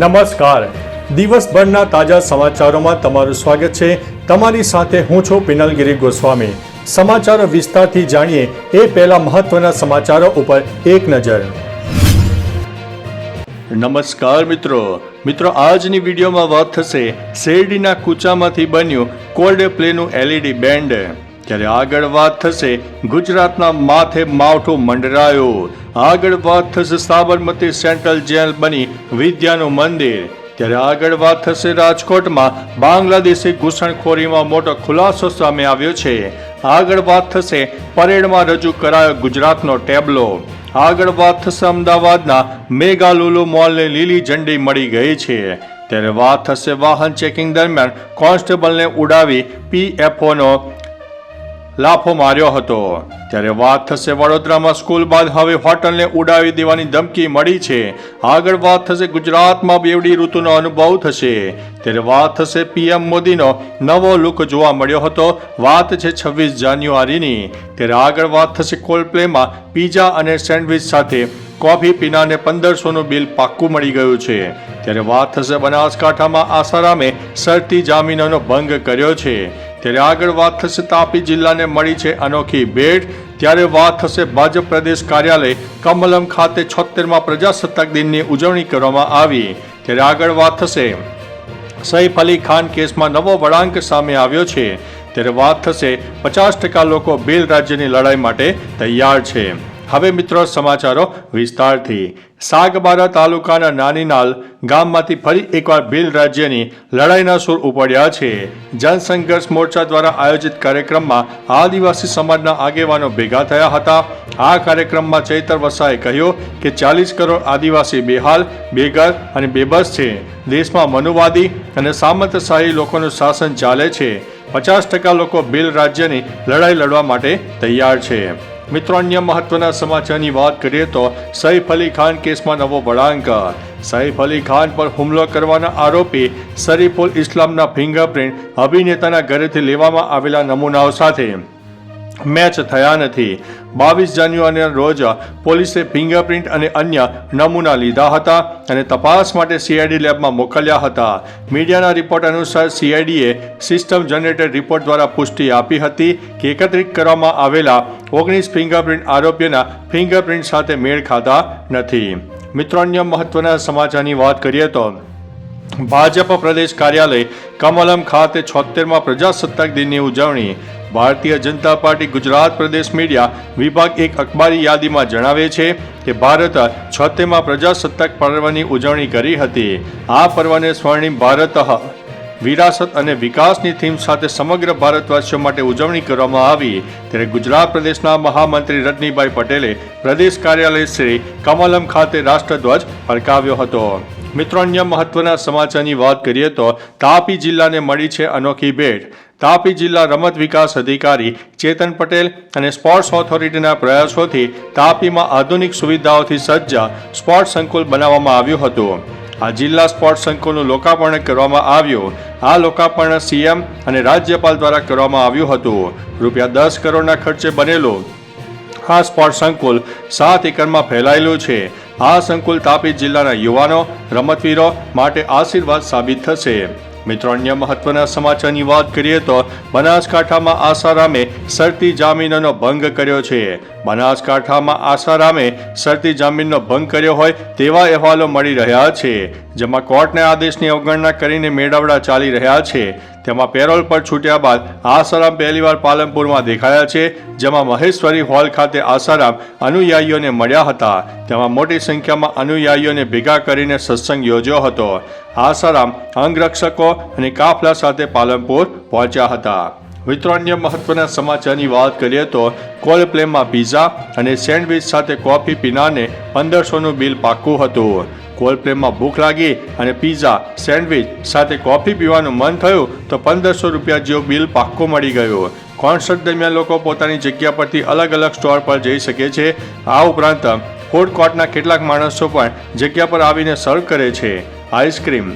નમસ્કાર. દિવસભરના તાજા સમાચારોમાં તમારું સ્વાગત છે. તમારી સાથે હું છું પિનલગીરી ગોસ્વામી. સમાચારો વિસ્તારથી જાણીએ એ પહેલા મહત્વના સમાચારો ઉપર એક નજર. નમસ્કાર મિત્રો. મિત્રો, આજની વિડીયોમાં વાત થશે શેરડીના કૂચામાંથી બન્યું કોલ્ડ પ્લેનું એલઈડી બેન્ડ ત્યારે આગળ વાત થશે ગુજરાતના માથે માવઠું મંડરાયો. આગળ વાત થશે સાબરમતી સેન્ટ્રલ જેલ બની વિદ્યાનું મંદિર. ત્યારે આગળ વાત થશે રાજકોટમાં બાંગ્લાદેશી ઘૂસણખોરીમાં મોટો ખુલાસો સામે આવ્યો છે. આગળ વાત થશે પરેડમાં રજૂ કરાયો ગુજરાતનો ટેબલો. આગળ વાત થશે અમદાવાદના મેગાલુલુ મોલને લીલી ઝંડી મળી ગઈ છે. ત્યારે વાત થશે વાહન ચેકિંગ દરમિયાન કોન્સ્ટેબલને ઉડાવી પીએફઓનો લાફો માર્યો હતો. ત્યારે વાત થશે વડોદરામાં સ્કૂલ બાદ હવે હોટલને ઉડાવી દેવાની ધમકી મળી છે. આગળ વાત થશે ગુજરાતમાં બેવડી ઋતુનો અનુભવ થશે. ત્યારે વાત થશે પીએમ મોદીનો નવો લુક જોવા મળ્યો હતો. વાત છે છવ્વીસ જાન્યુઆરીની. ત્યારે આગળ વાત થશે કોલ્ડપ્લેમાં પીઝા અને સેન્ડવિચ સાથે. કોફી પીનાને પંદરસોનું બિલ પાક્કું મળી ગયું છે. ત્યારે વાત થશે બનાસકાંઠામાં આસારામે શરતી જામીનોનો ભંગ કર્યો છે. ત્યારે આગળ વાત થશે તાપી જિલ્લાને મળી છે અનોખી ભેટ. ત્યારે વાત થશે ભાજપ પ્રદેશ કાર્યાલય કમલમ ખાતે છોતેરમાં પ્રજાસત્તાક દિનની ઉજવણી કરવામાં આવી. ત્યારે આગળ વાત થશે. સૈફ અલી ખાન કેસમાં નવો વળાંક સામે આવ્યો છે. ત્યારે વાત થશે પચાસ ટકા લોકો બિલ રાજ્યની લડાઈ માટે તૈયાર છે. હવે મિત્રો સમાચારો વિસ્તારથી. સાગબારા તાલુકાના નાનીનાલ ગામમાંથી ફરી એકવાર ભીલ રાજ્યની લડાઈના સૂર ઉપડ્યા છે. જનસંઘર્ષ મોરચા દ્વારા આયોજિત કાર્યક્રમમાં આદિવાસી સમાજના આગેવાનો ભેગા થયા હતા. આ કાર્યક્રમમાં ચૈતર વસાએ કહ્યું કે ચાલીસ કરોડ આદિવાસી બેહાલ, બેઘર અને બેબસ છે. દેશમાં મનુવાદી અને સામંતશાહી લોકોનું શાસન ચાલે છે. પચાસ ટકા લોકો ભીલ રાજ્યની લડાઈ લડવા માટે તૈયાર છે. મિત્રો, અન્ય મહત્વના સમાચારની વાત કરીએ તો સૈફ અલી ખાન કેસમાં નવો વળાંક. સૈફ અલી ખાન પર હુમલો કરવાના આરોપી શરીફુલ ઇસ્લામના ફિંગરપ્રિન્ટ અભિનેતાના ઘરેથી લેવામાં આવેલા નમૂનાઓ સાથે. મેચ થયા નથી. બાવીસ જાન્યુઆરીના રોજ પોલીસે ફિંગરપ્રિન્ટ અને અન્ય નમૂના લીધા હતા અને તપાસ માટે સીઆઈડી લેબમાં મોકલ્યા હતા. મીડિયાના રિપોર્ટ અનુસાર સીઆઈડીએ સિસ્ટમ જનરેટેડ રિપોર્ટ દ્વારા પુષ્ટિ આપી હતી કે એકત્રિત કરવામાં આવેલા ઓગણીસ ફિંગરપ્રિન્ટ આરોપીઓના ફિંગરપ્રિન્ટ સાથે મેળ ખાતા નથી. મિત્રો, અન્ય મહત્વના સમાચારની વાત કરીએ તો ભાજપ પ્રદેશ કાર્યાલય કમલમ ખાતે છોતેરમાં પ્રજાસત્તાક દિનની ઉજવણી ભારતીય જનતા પાર્ટી ગુજરાત પ્રદેશ મીડિયા વિભાગ એક અખબારી યાદીમાં જણાવે છે કે ભારત છતેમાં પ્રજાસત્તાક પર્વની ઉજવણી કરી હતી. આ પર્વને સ્વર્ણિમ ભારત વિરાસત અને વિકાસની થીમ સાથે સમગ્ર ભારતવાસીઓ માટે ઉજવણી કરવામાં આવી. ત્યારે ગુજરાત પ્રદેશના મહામંત્રી રજનીભાઈ પટેલે પ્રદેશ કાર્યાલય શ્રી કમલમ ખાતે રાષ્ટ્રધ્વજ ફરકાવ્યો હતો. મિત્રો, અન્ય મહત્વના સમાચારની વાત કરીએ તો તાપી જિલ્લાને મળી છે અનોખી ભેટ. તાપી જિલ્લા રમત વિકાસ અધિકારી ચેતન પટેલ અને સ્પોર્ટ્સ ઓથોરિટીના પ્રયાસોથી તાપીમાં આધુનિક સુવિધાઓથી સજ્જ સ્પોર્ટ્સ સંકુલ બનાવવામાં આવ્યું હતું. આ જિલ્લા સ્પોર્ટ્સ સંકુલનું લોકાર્પણ કરવામાં આવ્યું. આ લોકાર્પણ સીએમ અને રાજ્યપાલ દ્વારા કરવામાં આવ્યું હતું. રૂપિયા દસ કરોડના ખર્ચે બનેલું આ સ્પોર્ટ્સ સંકુલ સાત એકરમાં ફેલાયેલું છે. આ સંકુલ તાપી જિલ્લાના યુવાનો, રમતવીરો માટે આશીર્વાદ સાબિત થશે. મિત્રો, અન્ય મહત્વના સમાચારની વાત કરીએ તો બનાસકાંઠામાં આસારામે શરતી જામીનનો ભંગ કર્યો છે. બનાસકાંઠામાં આસારામે શરતી જામીનનો ભંગ કર્યો હોય તેવા અહેવાલો મળી રહ્યા છે, જેમાં કોર્ટના આદેશની અવગણના કરીને મેળાવડા ચાલી રહ્યા છે. તેમાં પેરોલ પર છૂટ્યા બાદ આસારામ પહેલીવાર પાલનપુરમાં દેખાયા છે, જેમાં મહેશ્વરી હોલ ખાતે આસારામ અનુયાયીઓને મળ્યા હતા. તેમાં મોટી સંખ્યામાં અનુયાયીઓને ભેગા કરીને સત્સંગ યોજ્યો હતો. આસારામ અંગરક્ષકો અને કાફલા સાથે પાલનપુર પહોંચ્યા હતા. મિત્રો, અન્ય મહત્વના સમાચારની વાત કરીએ તો કોલ્ડ પ્લેમાં પીઝા અને સેન્ડવિચ સાથે કોફી પીનાને પંદરસોનું બિલ પાક્કું હતું. પ્લેમાં ભૂખ લાગી અને પીઝા, સેન્ડવિચ સાથે કોફી પીવાનું મન થયું તો પંદરસો રૂપિયા જેવું બિલ પાક્કો મળી ગયો. કોન્સર્ટ દરમિયાન લોકો પોતાની જગ્યા પરથી અલગ અલગ સ્ટોર પર જઈ શકે છે. આ ઉપરાંત ફૂડ કોર્ટના કેટલાક માણસો પણ જગ્યા પર આવીને સર્વ કરે છે. આઈસ્ક્રીમ,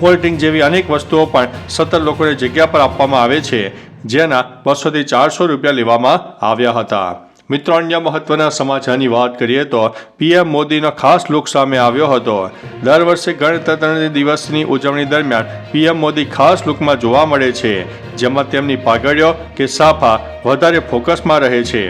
કોલ્ડ ડ્રિંક જેવી અનેક વસ્તુઓ પણ સત્તર લોકોને જગ્યા પર આપવામાં આવે છે. જેના બસોથી ચારસો રૂપિયા લેવામાં આવ્યા હતા. મિત્રો, અન્ય મહત્વના સમાચારની વાત કરીએ તો પીએમ મોદીનો ખાસ લુક સામે આવ્યો હતો. દર વર્ષે ગણતંત્ર દિવસની ઉજવણી દરમિયાન પીએમ મોદી ખાસ લુકમાં જોવા મળે છે, જેમાં તેમની પાઘડીઓ કે સાફા વધારે ફોકસમાં રહે છે.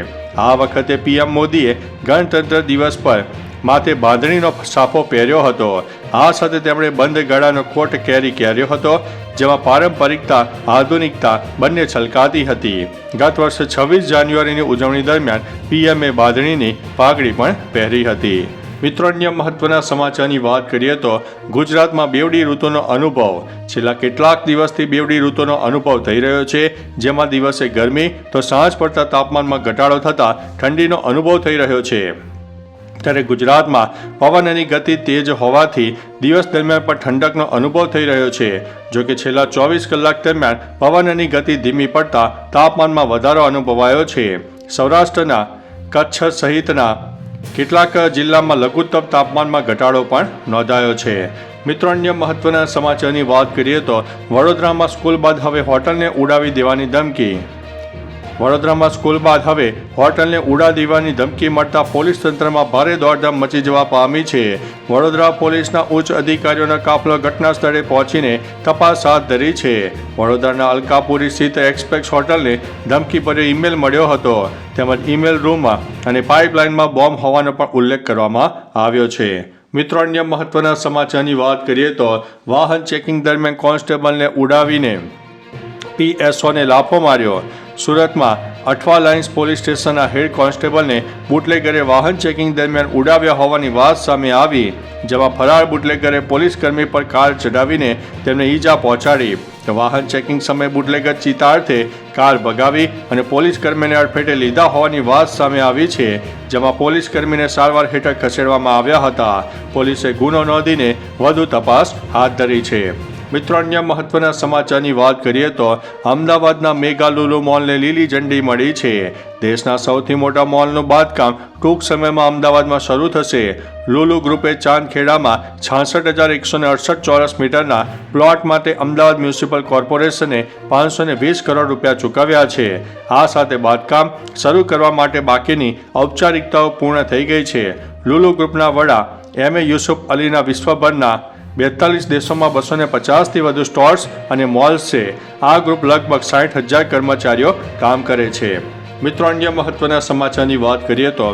આ વખતે પીએમ મોદીએ ગણતંત્ર દિવસ પર માથે બાંધણીનો સાફો પહેર્યો હતો. આ સાથે તેમણે બંધ ગળાનો કોટ કેરી કર્યો હતો, જેમાં પારંપરિકતા, આધુનિકતા બંને છલકાતી હતી. ગત વર્ષે છવ્વીસ જાન્યુઆરીની ઉજવણી દરમિયાન પીએમએ બાંધણીની પાઘડી પણ પહેરી હતી. મિત્રો, અન્ય મહત્વના સમાચારની વાત કરીએ તો ગુજરાતમાં બેવડી ઋતુનો અનુભવ. છેલ્લા કેટલાક દિવસથી બેવડી ઋતુનો અનુભવ થઈ રહ્યો છે. જેમાં દિવસે ગરમી તો સાંજ પડતા તાપમાનમાં ઘટાડો થતાં ઠંડીનો અનુભવ થઈ રહ્યો છે. ત્યારે ગુજરાતમાં પવનની ગતિ તેજ હોવાથી દિવસ દરમિયાન પણ ઠંડકનો અનુભવ થઈ રહ્યો છે. જો કે છેલ્લા ચોવીસ કલાક દરમિયાન પવનની ગતિ ધીમી પડતા તાપમાનમાં વધારો અનુભવાયો છે. સૌરાષ્ટ્રના કચ્છ સહિતના કેટલાક જિલ્લામાં લઘુત્તમ તાપમાનમાં ઘટાડો પણ નોંધાયો છે. મિત્રો, અન્ય મહત્વના સમાચારની વાત કરીએ તો વડોદરામાં સ્કૂલ બાદ હવે હોટલને ઉડાવી દેવાની ધમકી. વડોદરામાં સ્કૂલ બાદ હવે હોટલને ઉડા દેવાની ધમકી મળતા પોલીસ તંત્રમાં ભારે દોડધામ મચી જવા પામી છે. વડોદરા પોલીસના ઉચ્ચ અધિકારીઓનો કાફલો ઘટના સ્થળે પહોંચીને તપાસ હાથ ધરી છે. વડોદરાના અલકાપુરી સ્થિત એક્સપ્રેસ હોટલને ધમકીભર્યો ઈમેલ મળ્યો હતો. તેમજ ઈમેલ રૂમમાં અને પાઇપલાઇનમાં બોમ્બ હોવાનો પણ ઉલ્લેખ કરવામાં આવ્યો છે. મિત્રો, અન્ય મહત્વના સમાચારની વાત કરીએ તો વાહન ચેકિંગ દરમિયાન કોન્સ્ટેબલને ઉડાવીને પીએસઓને લાફો માર્યો. સુરતમાં અઠવા લાઇન્સ પોલીસ સ્ટેશનના હેડ કોન્સ્ટેબલને બુટલેગરે વાહન ચેકિંગ દરમિયાન ઉડાવ્યા હોવાની વાત સામે આવી, જેમાં ફરાર બુટલેગરે પોલીસ કર્મી પર કાર ચડાવીને તેમને ઈજા પહોંચાડી. વાહન ચેકિંગ સમયે બુટલેગર ચિતાર્થે કાર ભગાવી અને પોલીસ કર્મીને અડફેટે લીધા હોવાની વાત સામે આવી છે, જેમાં પોલીસ કર્મીને સારવાર હેઠળ ખસેડવામાં આવ્યા હતા. પોલીસે ગુનો નોંધીને વધુ તપાસ હાથ ધરી છે. મિત્રો, અન્ય મહત્વના સમાચારની વાત કરીએ તો અમદાવાદના મેગા લુલુ મોલને લીલી ઝંડી મળી છે. દેશના સૌથી મોટા મોલનું બાંધકામ ટૂંક સમયમાં અમદાવાદમાં શરૂ થશે. લુલુ ગ્રુપે ચાંદખેડામાં છાસઠ હજાર એકસો અડસઠ ચોરસ મીટરના પ્લોટ માટે અમદાવાદ મ્યુનિસિપલ કોર્પોરેશને પાંચસો વીસ કરોડ રૂપિયા ચૂકવ્યા છે. આ સાથે બાંધકામ શરૂ કરવા માટે બાકીની ઔપચારિકતાઓ પૂર્ણ થઈ ગઈ છે. લુલુ ગ્રુપના વડા એમ એ યુસુફ અલીના વિશ્વભરના બેતાલીસ દેશોમાં બસો ને પચાસથી વધુ સ્ટોર્સ અને મોલ્સ છે. આ ગ્રુપ લગભગ સાઠ હજાર કર્મચારીઓ કામ કરે છે. મિત્રો, અન્ય મહત્વના સમાચારની વાત કરીએ તો,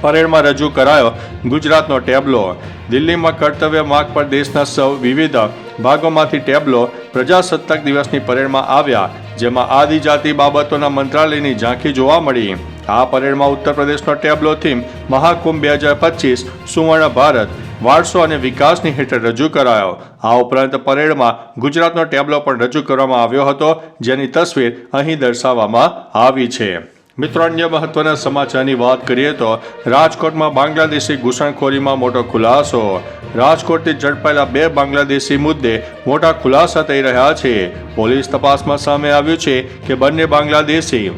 પરેડમાં રજૂ કરાયો ગુજરાતનો ટેબલો. દિલ્હીમાં કર્તવ્ય માર્ગ પર દેશના સૌ વિવિધ ભાગોમાંથી ટેબલો પ્રજાસત્તાક દિવસની પરેડમાં આવ્યા, જેમાં આદિજાતિ બાબતોના મંત્રાલયની ઝાંખી જોવા મળી. આ પરેડમાં ઉત્તર પ્રદેશનો ટેબલો થીમ મહાકુંભ બે હજાર પચીસ, સુવર્ણ ભારત. વારસો અને વિકાસની હેઠળ રજૂ કરાયો. આ ઉપરાંત પરેડમાં ગુજરાતનો ટેબલો પણ રજૂ કરવામાં આવ્યો હતો, જેની તસવીર અહીં દર્શાવવામાં આવી છે. મિત્રો, અન્ય મહત્વના સમાચારની વાત કરીએ તો, રાજકોટમાં બાંગ્લાદેશી ઘૂસણખોરીમાં મોટો ખુલાસો. રાજકોટથી ઝડપાયેલા બે બાંગ્લાદેશી મુદ્દે મોટા ખુલાસા થઈ રહ્યા છે. પોલીસ તપાસમાં સામે આવ્યું છે કે બંને બાંગ્લાદેશી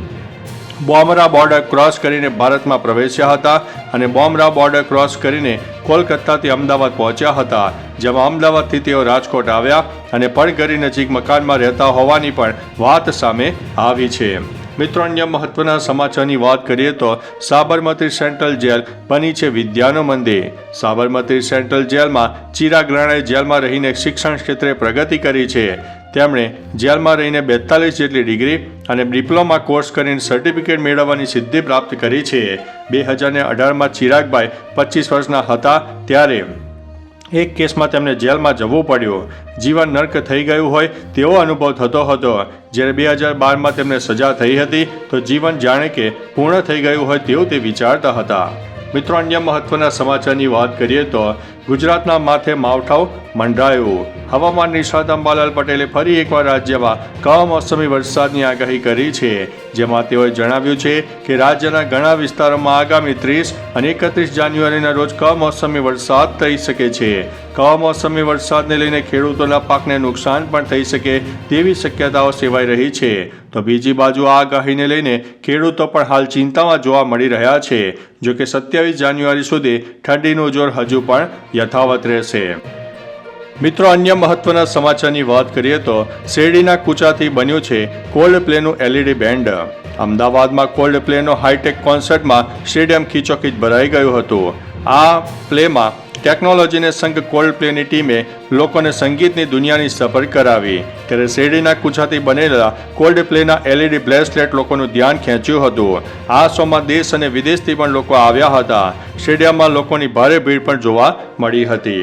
બોમરા બોર્ડર ક્રોસ કરીને ભારતમાં પ્રવેશ્યા હતા અને બોમરા બોર્ડર ક્રોસ કરીને કોલકાતાથી અમદાવાદ પહોંચ્યા હતા, જેમાં અમદાવાદથી તેઓ રાજકોટ આવ્યા અને પડગરી નજીક મકાનમાં રહેતા હોવાની પણ વાત સામે આવી છે. મિત્રો, અન્ય મહત્વના સમાચારની વાત કરીએ તો સાબરમતી સેન્ટ્રલ જેલ બની છે વિદ્યાનું મંદિર. સાબરમતી સેન્ટ્રલ જેલમાં ચિરાગ રાણાએ જેલમાં રહીને શિક્ષણ ક્ષેત્રે પ્રગતિ કરી છે. તેમણે જેલમાં રહીને બેતાલીસ જેટલી ડિગ્રી અને ડિપ્લોમા કોર્સ કરીને સર્ટિફિકેટ મેળવવાની સિદ્ધિ પ્રાપ્ત કરી છે. બે હજારને અઢારમાં ચિરાગભાઈ પચીસ વર્ષના હતા ત્યારે એક કેસમાં તેમને જેલમાં જવું પડ્યું. જીવન નર્ક થઈ ગયું હોય તેવો અનુભવ થતો હતો. જ્યારે બે હજાર બારમાં તેમને સજા થઈ હતી, તો જીવન જાણે કે પૂર્ણ થઈ ગયું હોય તેવું તે વિચારતા હતા. મિત્રો, અન્ય મહત્વના સમાચારની વાત કરીએ તો ગુજરાતના માથે માવઠાઓ મંડરાયું હવામાન નિષ્ણાત અંબાલાલ પટેલે ફરી એકવાર રાજ્યમાં કમોસમી વરસાદની આગાહી કરી છે. જેમાં તેઓએ જણાવ્યું છે કે રાજ્યના ઘણા વિસ્તારોમાં આગામી ત્રીસ અને એકત્રીસ જાન્યુઆરીના રોજ કમોસમી વરસાદ થઈ શકે છે. કમોસમી વરસાદને લઈને ખેડૂતોના પાકને નુકસાન પણ થઈ શકે તેવી શક્યતાઓ સેવાઈ રહી છે. તો બીજી બાજુ આ આગાહીને લઈને ખેડૂતો પણ હાલ ચિંતામાં જોવા મળી રહ્યા છે. જોકે સત્યાવીસ જાન્યુઆરી સુધી ઠંડીનું જોર હજુ પણ યથાવત રહેશે. મિત્રો, અન્ય મહત્વના સમાચારની વાત કરીએ તો શેરડીના કૂચાથી બન્યું છે કોલ્ડ પ્લેનું એલઈડી બેન્ડ. અમદાવાદમાં કોલ્ડ પ્લેનો હાઈટેક કોન્સર્ટમાં સ્ટેડિયમ ખીચોખીચ ભરાઈ ગયું હતું. આ પ્લેમાં ટેકનોલોજીને સંઘ કોલ્ડ પ્લેની ટીમે લોકોને સંગીતની દુનિયાની સફર કરાવી. ત્યારે શેરડીના કૂચાથી બનેલા કોલ્ડ પ્લેના એલઈડી બ્લેસલેટ લોકોનું ધ્યાન ખેંચ્યું હતું. આ શોમાં દેશ અને વિદેશથી પણ લોકો આવ્યા હતા. સ્ટેડિયમમાં લોકોની ભારે ભીડ પણ જોવા મળી હતી.